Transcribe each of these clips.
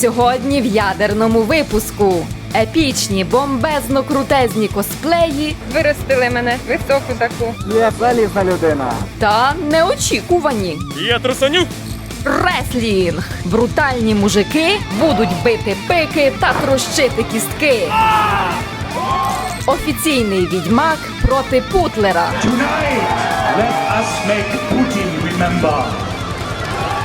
Сьогодні в ядерному випуску. Епічні, бомбезно крутезні косплеї Виростили мене високу таку. Є залізна людина. та неочікувані. Я трусанюк. Реслінг! Брутальні мужики будуть бити пики та трощити кістки. Офіційний відьмак проти Путлера Tonight, let us make Putin remember.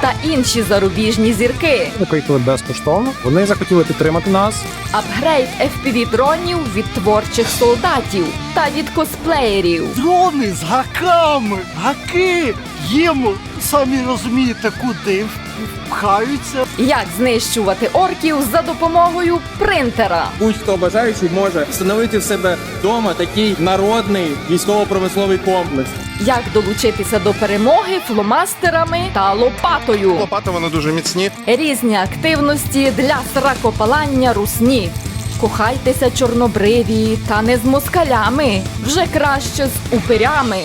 Та інші зарубіжні зірки. Викликали безкоштовно. Вони захотіли підтримати нас. Апгрейд FPV дронів від творчих солдатів та від косплеєрів. Дрони з гаками, гаки їм самі розумієте, куди пхаються. Як знищувати орків за допомогою принтера. Будь-хто бажаючий може встановити в себе вдома такий народний військово-промисловий комплекс. Як долучитися до перемоги фломастерами та лопатою. Лопати вони дуже міцні. Різні активності для сракопалання русні. Кохайтеся чорнобриві та не з москалями, вже краще з упирями.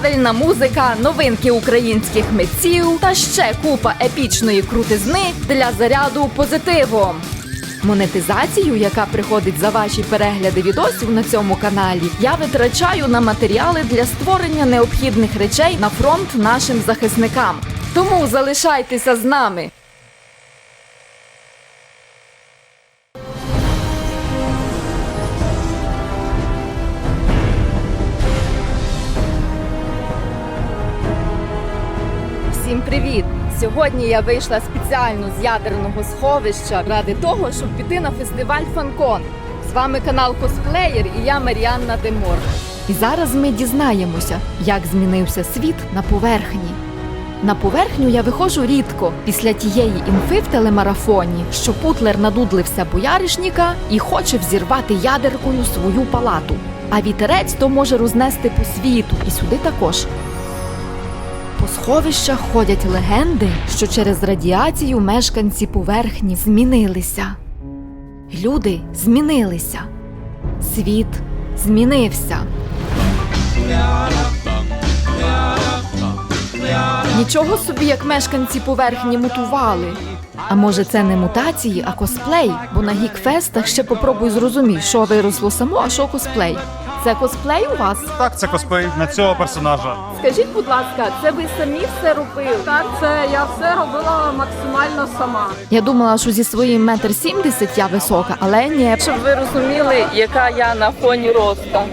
Правильна музика, новинки українських митців та ще купа епічної крутизни для заряду позитивом. Монетизацію, яка приходить за ваші перегляди відосів на цьому каналі, я витрачаю на матеріали для створення необхідних речей на фронт нашим захисникам. Тому залишайтеся з нами. Всім привіт! Сьогодні я вийшла спеціально з ядерного сховища ради того, щоб піти на фестиваль Фанкон. З вами канал Косплеєр і я Маріанна Демор. І зараз ми дізнаємося, як змінився світ на поверхні. На поверхню я виходжу рідко після тієї інфи в телемарафоні, що Путлер надудлився бояришніка і хоче взірвати ядеркою свою палату. А вітерець то може рознести по світу і сюди також. По сховищах ходять легенди, що через радіацію мешканці поверхні змінилися. Люди змінилися. Світ змінився. Нічого собі, як мешканці поверхні мутували. А може, це не мутації, а косплей? Бо на гікфестах ще попробуй зрозумій, що виросло само, а що косплей. Це косплей у вас? Так, це косплей на цього персонажа. Скажіть, будь ласка, це ви самі все робили? Так, це я все робила максимально сама. Я думала, що зі своїм метр сімдесят я висока, але ні. Щоб ви розуміли, яка я на фоні роста.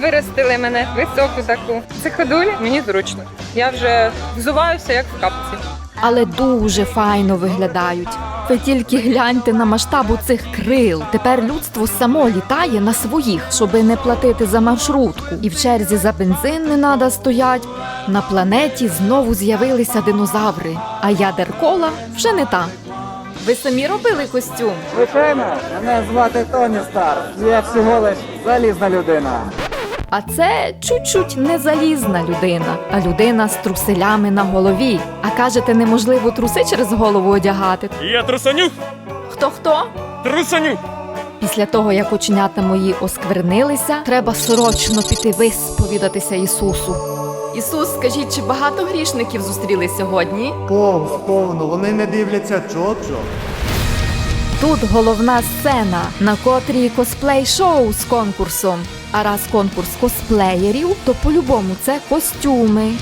Виростили мене високу таку. Це ходулі, мені зручно. Я вже взуваюся як в капці. Але дуже файно виглядають. Ви тільки гляньте на масштабу цих крил. Тепер людство само літає на своїх, щоби не платити за маршрутку. І в черзі за бензин не надо стоять. На планеті знову з'явилися динозаври, а ядеркола вже не та. Ви самі робили костюм? Звичайно, мене звати Тоні Стар. Я всього лиш залізна людина. А це чуть-чуть не залізна людина, а людина з труселями на голові. А кажете, неможливо труси через голову одягати. Я трусанюк. Хто хто? Трусанюк. Після того, як оченята мої осквернилися, треба срочно піти висповідатися Ісусу. Ісус, скажіть, чи багато грішників зустріли сьогодні? Повз, повно, вони не дивляться Джоджо. Тут головна сцена, на котрій косплей-шоу з конкурсом. А раз конкурс косплеєрів, то по-любому це костюми.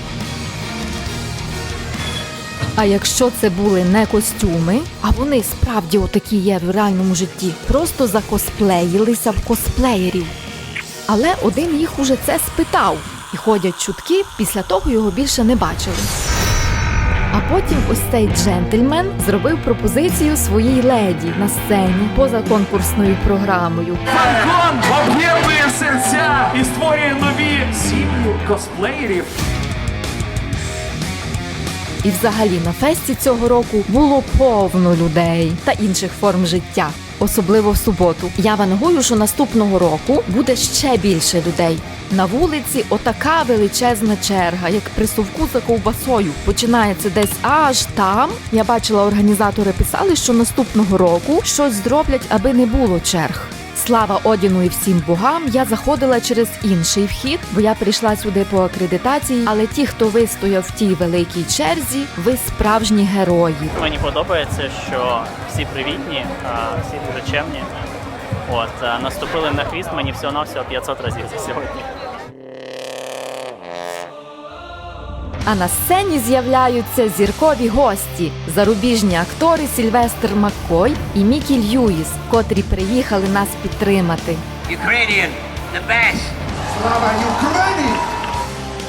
А якщо це були не костюми, а вони справді отакі є в реальному житті, просто закосплеїлися в косплеєрів. Але один їх уже це спитав, і ходять чутки, після того його більше не бачили. А потім ось цей джентльмен зробив пропозицію своїй леді на сцені поза конкурсною програмою. Фанкон об'єднує серця і створює нові сім'ї косплеєрів. І взагалі на фесті цього року було повно людей та інших форм життя. Особливо в суботу. Я вангую, що наступного року буде ще більше людей. На вулиці отака величезна черга, як при совку за ковбасою. Починається десь аж там. Я бачила, організатори писали, що наступного року щось зроблять, аби не було черг. Слава Одіну і всім богам, я заходила через інший вхід, бо я прийшла сюди по акредитації. Але ті, хто вистояв в тій великій черзі, ви справжні герої. Мені подобається, що всі привітні, всі дуже чемні. От наступили на хвіст мені всього навсього 500 разів за сьогодні. А на сцені з'являються зіркові гості, зарубіжні актори Сільвестр Маккой і Мікі Льюіс, котрі приїхали нас підтримати. Ukrainian, the best.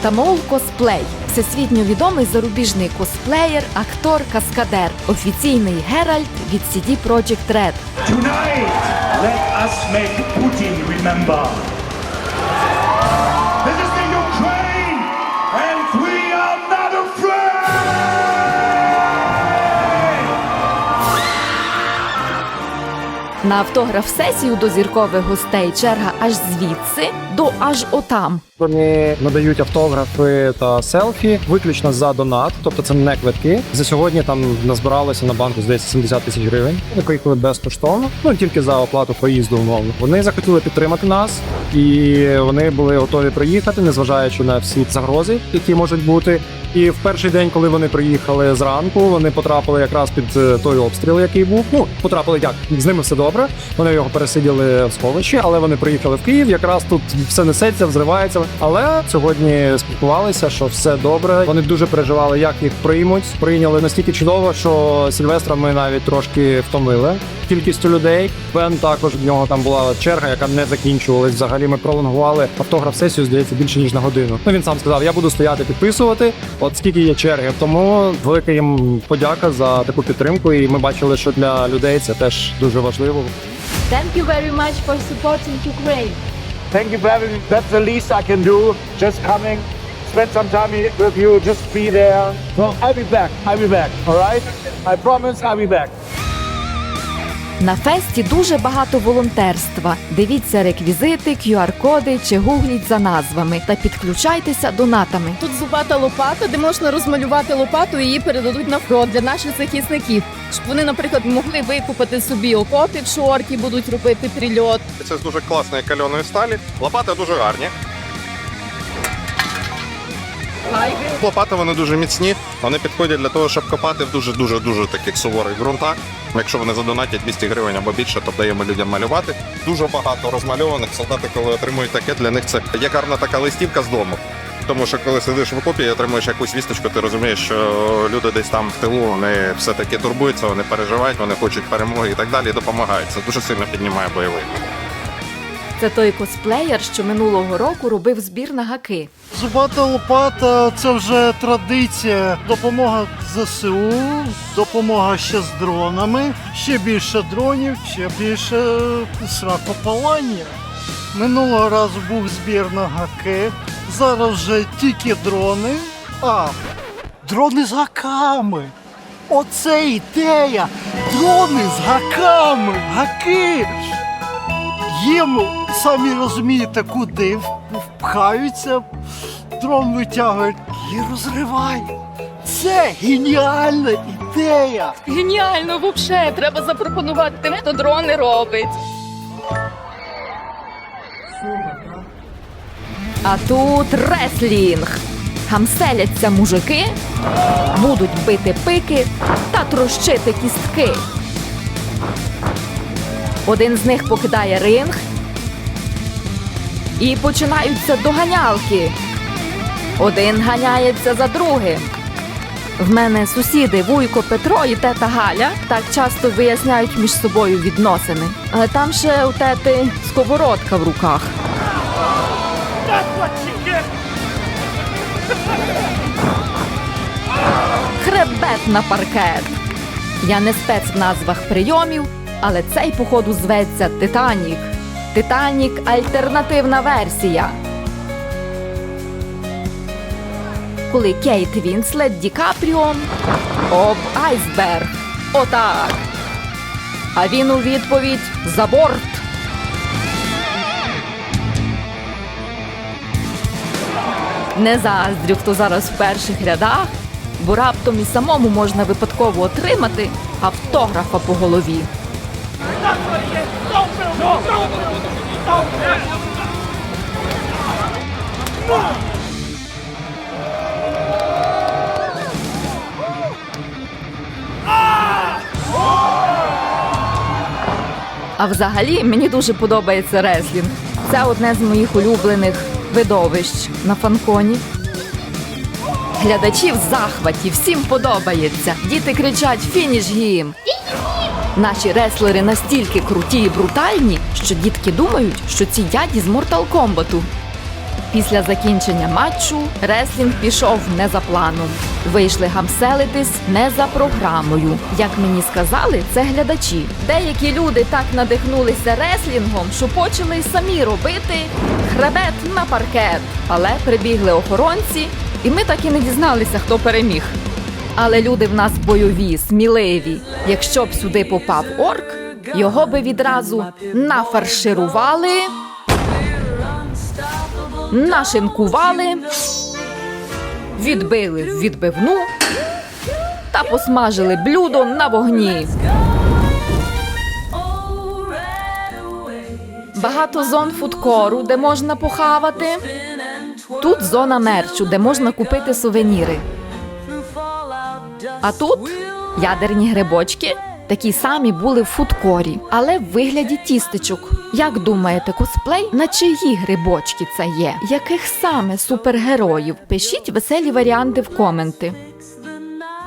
Тамоул Косплей всесвітньо відомий зарубіжний косплеєр, актор, каскадер, офіційний геральт від CD Projekt Red. Tonight, let us make Putin remember. На автограф-сесію до зіркових гостей черга аж звідси до аж отам. Вони надають автографи та селфі виключно за донат, тобто це не квитки. За сьогодні там назбиралося на банку здається 70 тисяч гривень. Поїхали безкоштовно, ну тільки за оплату проїзду умовно. Вони захотіли підтримати нас, і вони були готові приїхати, незважаючи на всі загрози, які можуть бути. І в перший день, коли вони приїхали зранку, вони потрапили якраз під е, той обстріл, який був. Ну потрапили як з ними все добре. Вони його пересиділи в сховищі, але вони приїхали в Київ. Якраз тут все несеться, взривається. Але сьогодні спілкувалися, що все добре. Вони дуже переживали, як їх приймуть. Прийняли настільки чудово, що Сільвестра ми навіть трошки втомили кількістю людей. Бен також в нього там була черга, яка не закінчувалась. Взагалі ми пролонгували автограф сесію, здається, більше ніж на годину. Ну він сам сказав: я буду стояти підписувати. От скільки є черги. Тому велика їм подяка за таку підтримку. І ми бачили, що для людей це теж дуже важливо. Thank you very much for supporting Ukraine. Thank you very. That's the least I can do. Just coming, spend some time with you, just be there. No, I'll be back. I'll be back. All right? I promise I'll be back. На фесті дуже багато волонтерства. Дивіться реквізити, QR-коди чи гугліть за назвами та підключайтеся донатами. Тут зубата лопата, де можна розмалювати лопату і її передадуть на фронт для наших захисників, щоб вони, наприклад, могли викупити собі окопи, якщо орки будуть робити прильот. Це з дуже класної кальоної сталі. Лопати дуже гарні. Лопати вони дуже міцні. Вони підходять для того, щоб копати в дуже дуже таких суворих ґрунтах. Якщо вони задонатять 200 гривень або більше, то даємо людям малювати. Дуже багато розмальованих. Солдати, коли отримують таке, для них це є гарна така листівка з дому. Тому що коли сидиш в окопі і отримуєш якусь вісточку, ти розумієш, що люди десь там в тилу вони все таки турбуються, вони переживають, вони хочуть перемоги і так далі. І допомагають. Це дуже сильно піднімає бойовий. Це той косплеєр, що минулого року робив збір на гаки. Зубата лопата це вже традиція. Допомога ЗСУ, допомога ще з дронами, ще більше дронів, ще більше сракопалання. Минулого разу був збір на гаки. Зараз вже тільки дрони. А, дрони з гаками. Оце ідея! Дрони з гаками! Гаки! Їм, самі розумієте, куди впхаються, дрон витягують і розриває. Це геніальна ідея! Геніально, взагалі, треба запропонувати тим, хто дрони робить. А тут реслінг. Гамселяться мужики, будуть бити пики та трощити кістки. Один з них покидає ринг. І починаються доганялки. Один ганяється за другим. В мене сусіди Вуйко Петро і тета Галя так часто виясняють між собою відносини. Але там ще у тети сковородка в руках. Хребет на паркет. Я не спец в назвах прийомів, але цей походу зветься Титанік. Титанік альтернативна версія. Коли Кейт Вінслет Ді Капріо об айсберг. Отак. А він у відповідь за борт. Не заздрю, хто зараз в перших рядах, бо раптом і самому можна випадково отримати автографа по голові. А взагалі мені дуже подобається реслінг. Це одне з моїх улюблених видовищ на фанконі. Глядачі в захваті, всім подобається. Діти кричать фініш гім. Наші реслери настільки круті і брутальні, що дітки думають, що ці дяді з Mortal Kombat. Після закінчення матчу реслінг пішов не за планом. Вийшли гамселитись не за програмою. Як мені сказали, це глядачі. Деякі люди так надихнулися реслінгом, що почали самі робити хребет на паркет. Але прибігли охоронці, і ми так і не дізналися, хто переміг. Але люди в нас бойові, сміливі. Якщо б сюди попав орк, його би відразу нафарширували нашинкували, відбили в відбивну та посмажили блюдо на вогні. Багато зон фудкору, де можна похавати. Тут зона мерчу, де можна купити сувеніри. А тут ядерні грибочки. Такі самі були в фудкорі, але в вигляді тістечок. Як думаєте, косплей на чиї грибочки це є? Яких саме супергероїв? Пишіть веселі варіанти в коменти.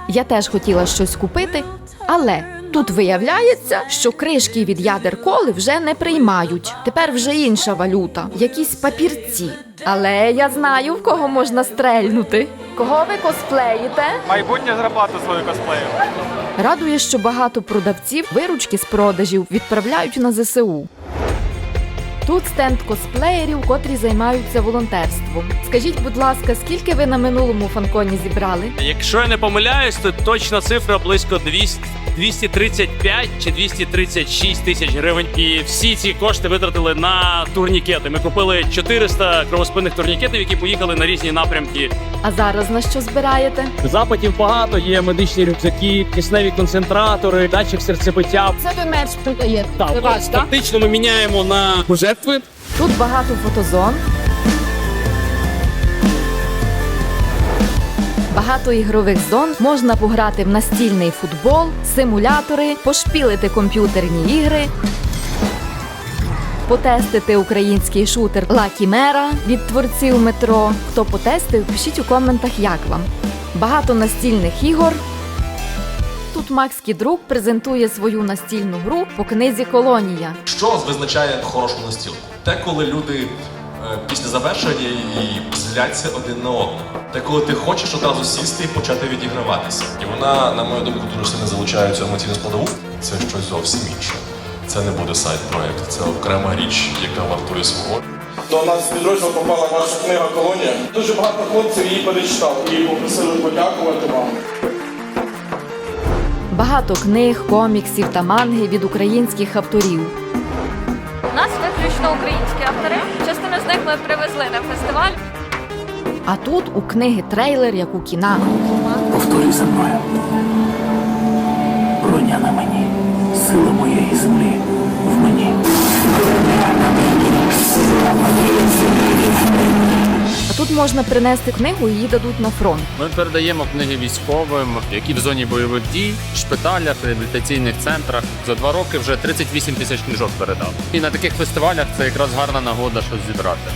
Я теж хотіла щось купити, але тут виявляється, що кришки від ядер коли вже не приймають. Тепер вже інша валюта, якісь папірці. Але я знаю, в кого можна стрельнути. Кого ви косплеїте? Майбутнє зарплату свою косплею. Радує, що багато продавців виручки з продажів відправляють на ЗСУ. Тут стенд косплеєрів, котрі займаються волонтерством. Скажіть, будь ласка, скільки ви на минулому фанконі зібрали? Якщо я не помиляюсь, то точна цифра близько 200, 235 чи 236 тисяч гривень. І всі ці кошти витратили на турнікети. Ми купили 400 кровоспинних турнікетів, які поїхали на різні напрямки. А зараз на що збираєте? Запитів багато. Є медичні рюкзаки, кисневі концентратори, датчик серцебиття. Це ви мерч продаєте. Так, фактично ми міняємо на пожертви. Тут багато фотозон. Багато ігрових зон можна пограти в настільний футбол, симулятори, пошпілити комп'ютерні ігри, потестити український шутер Chimera від творців метро. Хто потестив, пишіть у коментах, як вам. Багато настільних ігор. Тут Макс Кідрук презентує свою настільну гру по книзі Колонія. Що визначає хорошу настілку? Те, коли люди е, після завершення її зляться один на одного. Те, коли ти хочеш одразу сісти і почати відіграватися. І вона, на мою думку, дуже сильно залучає цю емоційну складову. Це щось зовсім інше. Це не буде сайт-проект, це окрема річ, яка вартує свого. До нас підрозділ попала ваша книга колонія. Дуже багато хлопців її перечитав і попросили подякувати вам. Багато книг, коміксів та манги від українських авторів. У нас виключно українські автори. Частину з них ми привезли на фестиваль. А тут у книги трейлер, як у кіна. Повторюй за мною. Землі в мені. А тут можна принести книгу і її дадуть на фронт. Ми передаємо книги військовим, які в зоні бойових дій, шпиталях, реабілітаційних центрах. За два роки вже 38 тисяч книжок передав. І на таких фестивалях це якраз гарна нагода щось зібрати.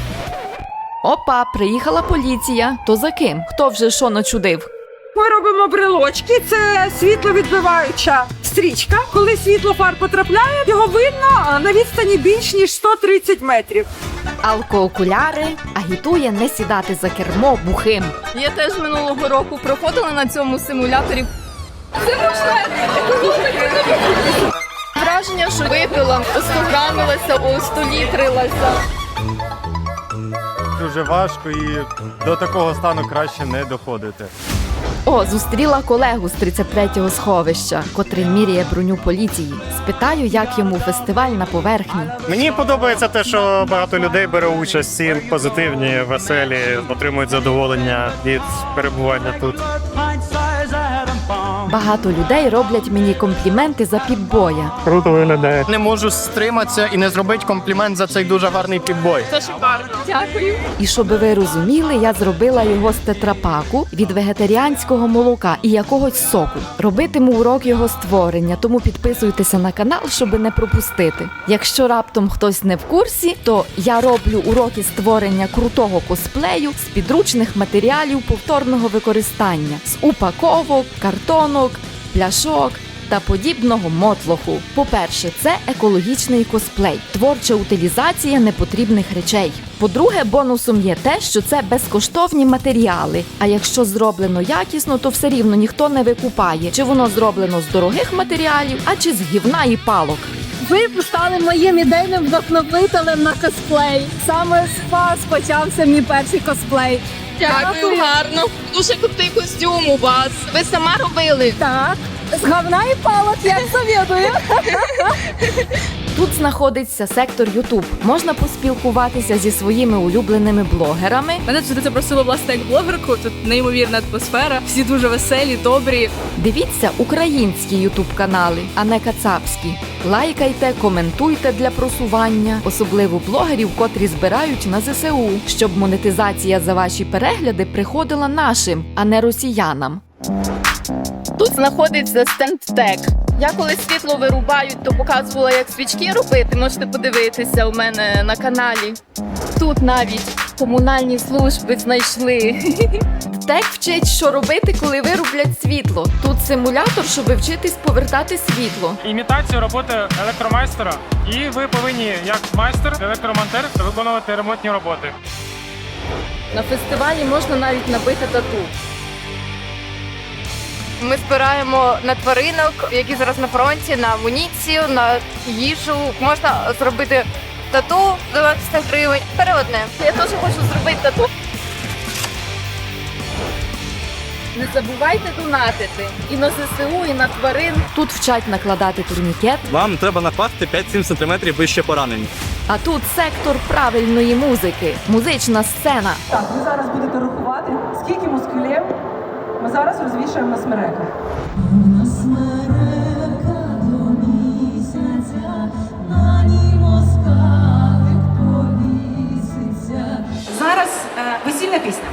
Опа, приїхала поліція. То за ким? Хто вже що начудив? Ми робимо брелочки. Це світловідбиваюча стрічка. Коли світло фар потрапляє, його видно на відстані більш ніж 130 метрів. Алкоокуляри агітує не сідати за кермо бухим. Я теж минулого року проходила на цьому симуляторі. Це можна Враження, що випила, остограмилася, о 100 літрилася. Дуже важко і до такого стану краще не доходити. О, зустріла колегу з 33-го сховища, котрий міряє броню поліції. Спитаю, як йому фестиваль на поверхні. Мені подобається те, що багато людей бере участь всі позитивні, веселі, отримують задоволення від перебування тут. Багато людей роблять мені компліменти за піпбоя. Круто виглядає. Не можу стриматися і не зробити комплімент за цей дуже гарний піпбой. Це шикарно. Дякую. І щоб ви розуміли, я зробила його з тетрапаку від вегетаріанського молока і якогось соку. Робитиму урок його створення, тому підписуйтеся на канал, щоб не пропустити. Якщо раптом хтось не в курсі, то я роблю уроки створення крутого косплею з підручних матеріалів повторного використання з упаковок, картонок, пляшок. Та подібного мотлоху. По-перше, це екологічний косплей, творча утилізація непотрібних речей. По-друге, бонусом є те, що це безкоштовні матеріали. А якщо зроблено якісно, то все рівно ніхто не викупає, чи воно зроблено з дорогих матеріалів, а чи з гівна і палок. Ви стали моїм ідейним вдохновителем на косплей. Саме з вас почався мій перший косплей. Дякую, гарно. Дуже крутий костюм у вас. Ви сама робили? Так, з говна і палок, як завідую. Тут знаходиться сектор YouTube. Можна поспілкуватися зі своїми улюбленими блогерами. Мене сюди запросили власне як блогерку. Тут неймовірна атмосфера. Всі дуже веселі, добрі. Дивіться українські ютуб канали, а не кацапські. Лайкайте, коментуйте для просування, особливо блогерів, котрі збирають на ЗСУ, щоб монетизація за ваші перегляди приходила нашим, а не росіянам. Тут знаходиться стендтек. Я коли світло вирубають, то показувала, як свічки робити. Можете подивитися у мене на каналі. Тут навіть комунальні служби знайшли. Тек вчить, що робити, коли вирублять світло. Тут симулятор, щоб вчитись повертати світло. імітацію роботи електромайстера, і ви повинні, як майстер, електромонтер, виконувати ремонтні роботи. На фестивалі можна навіть набити тату. Ми збираємо на тваринок, які зараз на фронті, на амуніцію, на їжу. Можна зробити тату за 20 гривень. Переводне. Я теж хочу зробити тату. Не забувайте донатити і на ЗСУ, і на тварин. Тут вчать накладати турнікет, Вам треба накласти 5-7 см вище поранень. а тут сектор правильної музики, музична сцена. Так, ви зараз будете рахувати, скільки москалів ми зараз розвішуємо на смереках. Зараз е, весільна пісня.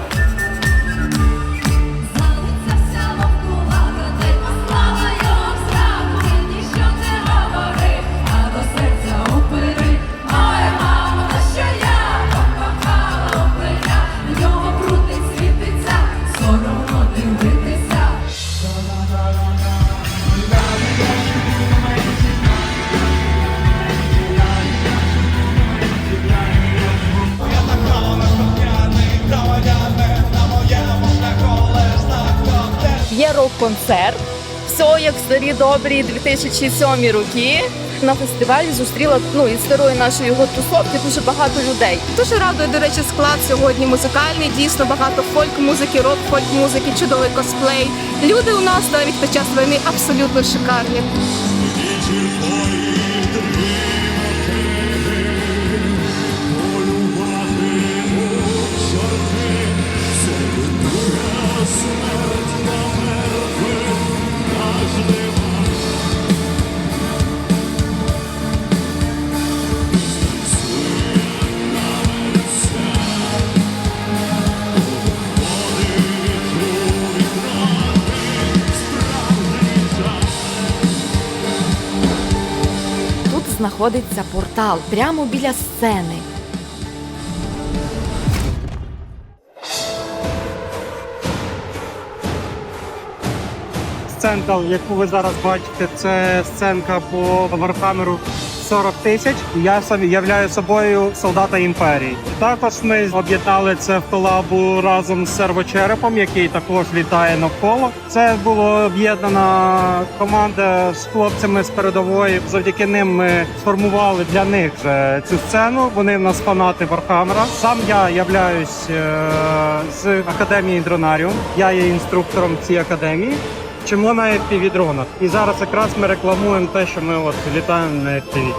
Є рок-концерт. Все як старі добрі 2007 роки. На фестивалі зустріла ну і старої нашої його тусовки дуже багато людей. Дуже радує, до речі, склад сьогодні музикальний. Дійсно багато фольк-музики, рок-фольк-музики, чудовий косплей. Люди у нас навіть під час війни абсолютно шикарні. Знаходиться портал прямо біля сцени. Сценка, яку ви зараз бачите, це сценка по Вархамеру 40 тисяч. Я сам являю собою солдата імперії. Також ми об'єднали це в колабу разом з сервочерепом, який також літає навколо. Це була об'єднана команда з хлопцями з передової. Завдяки ним ми сформували для них же цю сцену. Вони в нас фанати Вархамера. Сам я являюсь е, з академії Дронаріум. Я є інструктором цій академії. Вчимо на fpv дронах. І зараз якраз ми рекламуємо те, що ми от літаємо на FPV.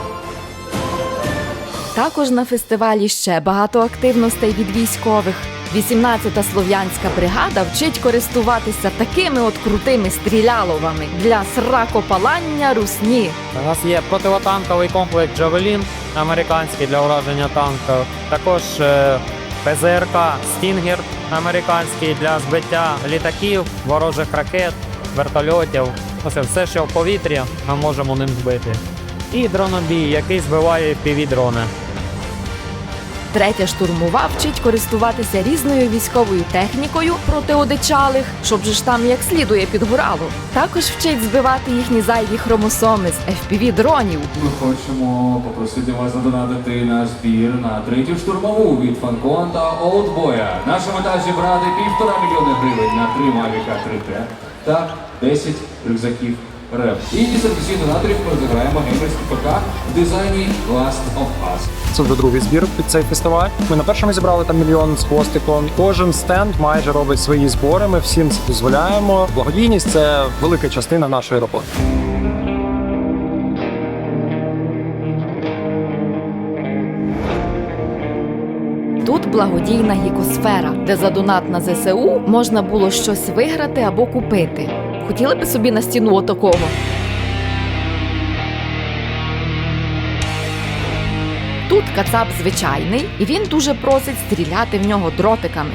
Також на фестивалі ще багато активностей від військових. 18-та слов'янська бригада вчить користуватися такими от крутими стріляловами для сракопалання русні. У нас є противотанковий комплекс Джавелін, американський для ураження танків. Також е, ПЗРК Стінгер американський для збиття літаків, ворожих ракет, вертольотів. Оце все, що в повітрі, ми можемо ним збити. І дронобій, який збиває півдрони. Третя штурмова вчить користуватися різною військовою технікою проти одичалих, щоб же ж там як слідує підгорало. Також вчить збивати їхні зайві хромосоми з FPV дронів. Ми хочемо попросити вас задонатити на збір на третю штурмову від Фанкон та Олдбоя. Наша мета зібрати півтора мільйони гривень на три Mavic 3T та 10 рюкзаків РЕП. І сервісі натрів ми розіграємо геймерський ПК в дизайні Last of Us. Це вже другий збір під цей фестиваль. Ми на першому зібрали там мільйон з хвостиком. Кожен стенд майже робить свої збори. Ми всім це дозволяємо. Благодійність це велика частина нашої роботи. Благодійна гікосфера, де за донат на ЗСУ можна було щось виграти або купити. Хотіли би собі на стіну отакого? Тут кацап звичайний, і він дуже просить стріляти в нього дротиками.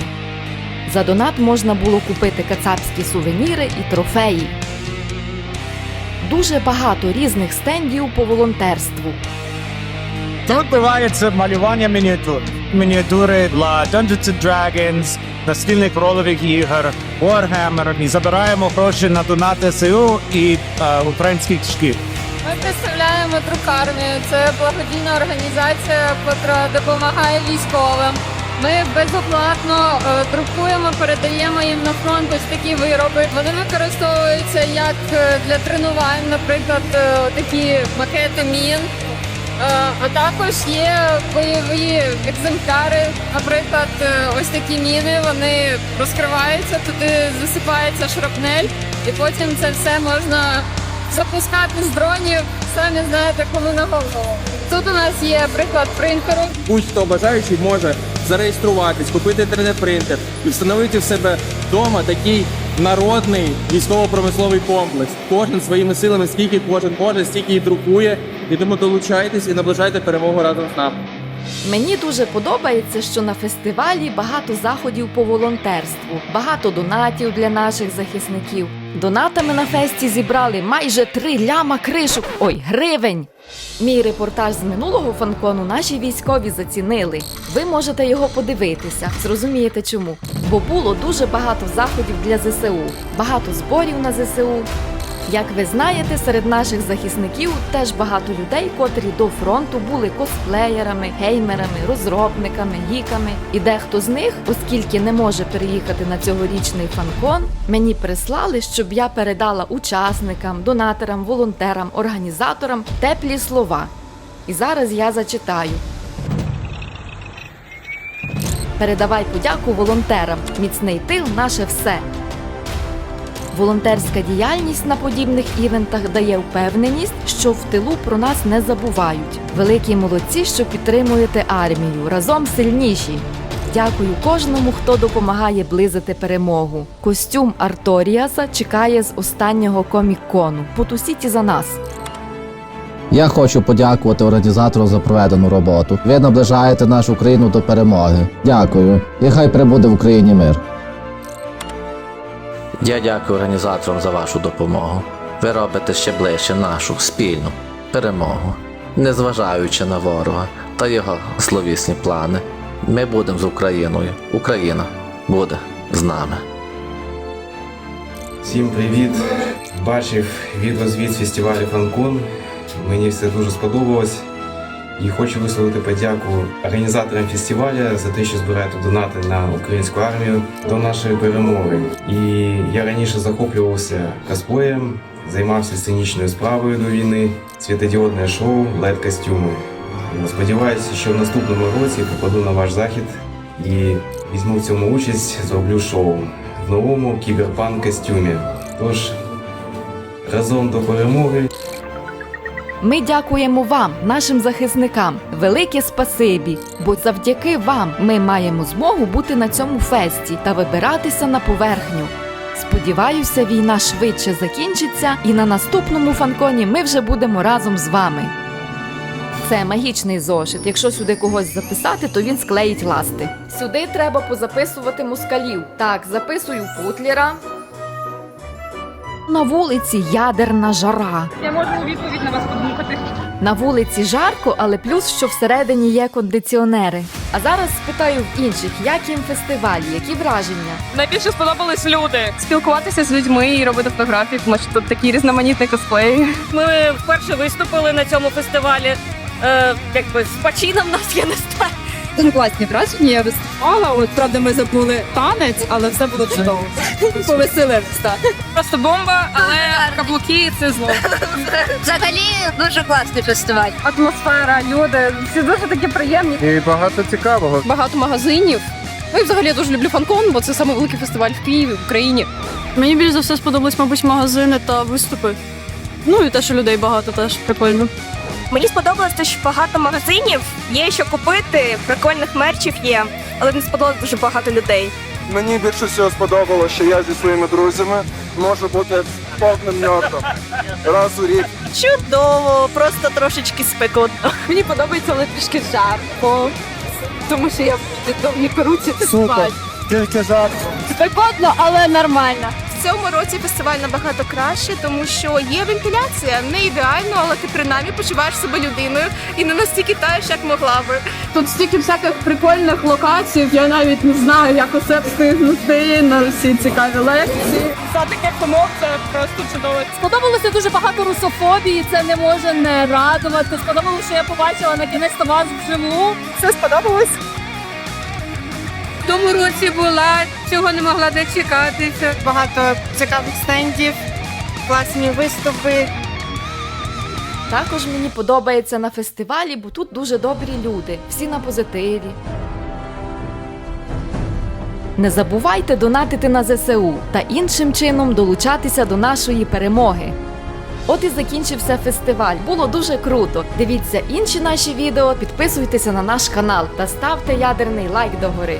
За донат можна було купити кацапські сувеніри і трофеї. Дуже багато різних стендів по волонтерству. Тут відбувається малювання мініатюр. Мініатюри для Dungeons and Dragons, настільних ролевих ігор, Warhammer. І забираємо гроші на донати СУ і е, українських шкіл. Ми представляємо друкарню. Це благодійна організація, яка допомагає військовим. Ми безоплатно е, друкуємо, передаємо їм на фронт ось такі вироби. Вони використовуються як е, для тренувань, наприклад, е, такі макети мін. Е, А також є бойові екземпляри, наприклад, е, ось такі міни, вони розкриваються, туди засипається шрапнель, і потім це все можна запускати з дронів, самі знаєте, коли на голову. Тут у нас є приклад принтеру. Будь-хто бажаючий може зареєструватись, купити інтернет-принтер і встановити в себе вдома такий народний військово-промисловий комплекс. Кожен своїми силами, скільки кожен може, стільки і друкує. І тому долучайтесь і наближайте перемогу разом з нами. Мені дуже подобається, що на фестивалі багато заходів по волонтерству, багато донатів для наших захисників. Донатами на фесті зібрали майже три ляма кришок. Ой, гривень. Мій репортаж з минулого фанкону наші військові зацінили. Ви можете його подивитися, зрозумієте чому. Бо було дуже багато заходів для ЗСУ, багато зборів на ЗСУ. Як ви знаєте, серед наших захисників теж багато людей, котрі до фронту були косплеєрами, геймерами, розробниками, гіками. І дехто з них, оскільки не може переїхати на цьогорічний фанкон, мені прислали, щоб я передала учасникам, донаторам, волонтерам, організаторам теплі слова. І зараз я зачитаю. Передавай подяку волонтерам. Міцний тил наше все. Волонтерська діяльність на подібних івентах дає впевненість, що в тилу про нас не забувають. Великі молодці, що підтримуєте армію. Разом сильніші. Дякую кожному, хто допомагає близити перемогу. Костюм Арторіаса чекає з останнього комік-кону. Потусіть за нас. Я хочу подякувати організаторам за проведену роботу. Ви наближаєте нашу країну до перемоги. Дякую. І хай прибуде в Україні мир. Я дякую організаторам за вашу допомогу. Ви робите ще ближче нашу спільну перемогу, незважаючи на ворога та його словісні плани. Ми будемо з Україною. Україна буде з нами. Всім привіт! Бачив відеозвіт з фестивалю Фанкон. Мені все дуже сподобалось. І хочу висловити подяку організаторам фестивалю за те, що збирають донати на українську армію до нашої перемоги. І я раніше захоплювався косплеєм, займався сценічною справою до війни, світодіодне шоу, лед костюми. Сподіваюся, що в наступному році попаду на ваш захід і візьму в цьому участь, зроблю шоу в новому кіберпанк костюмі. Тож разом до перемоги. Ми дякуємо вам, нашим захисникам. Велике спасибі, бо завдяки вам ми маємо змогу бути на цьому фесті та вибиратися на поверхню. Сподіваюся, війна швидше закінчиться, і на наступному фанконі ми вже будемо разом з вами. Це магічний зошит. Якщо сюди когось записати, то він склеїть ласти. Сюди треба позаписувати москалів. Так, записую Путлера. На вулиці ядерна жара. Я можу у відповідь на вас подмухати. На вулиці жарко, але плюс, що всередині є кондиціонери. А зараз спитаю в інших, як їм фестивалі, які враження. Найбільше сподобались люди. Спілкуватися з людьми і робити фотографії, тому що тут такі різноманітні косплеї. Ми вперше виступили на цьому фестивалі. Е, якби з почином нас я не знаю. Дуже класні враження, я виступала. От правда, ми забули танець, але все було чудово. Повеселився. Просто бомба, але каблуки це зло. Взагалі дуже класний фестиваль. Атмосфера, люди, всі дуже такі приємні. І багато цікавого. Багато магазинів. Ну і взагалі я дуже люблю фанкон, бо це найвеликий фестиваль в Києві, в Україні. Мені більш за все сподобались, мабуть, магазини та виступи. Ну і те, що людей багато теж прикольно. Мені сподобалось, що багато магазинів є що купити, прикольних мерчів є, але не сподобалось дуже багато людей. Мені більше всього сподобалося, що я зі своїми друзями можу бути повним ньордом. Раз у рік. Чудово, просто трошечки спекотно. Мені подобається, але трішки жарко. Тому що я довгі коруці Супер. Тільки жарт. Спекотно, але нормально. В цьому році фестиваль набагато краще, тому що є вентиляція. Не ідеально, але ти принаймні почуваєш себе людиною і не настільки таєш, як могла би. Тут стільки всяких прикольних локацій, я навіть не знаю, як усе встигнути на всі цікаві лекції. За таких умов це просто чудово. Сподобалося дуже багато русофобії, це не може не радувати. Сподобалося, що я побачила на кінець вас вживу. Все сподобалось. В тому році була, цього не могла дочекатися. Багато цікавих стендів, класні виступи. Також мені подобається на фестивалі, бо тут дуже добрі люди, всі на позитиві. Не забувайте донатити на ЗСУ та іншим чином долучатися до нашої перемоги. От і закінчився фестиваль. Було дуже круто. Дивіться інші наші відео, підписуйтеся на наш канал та ставте ядерний лайк догори.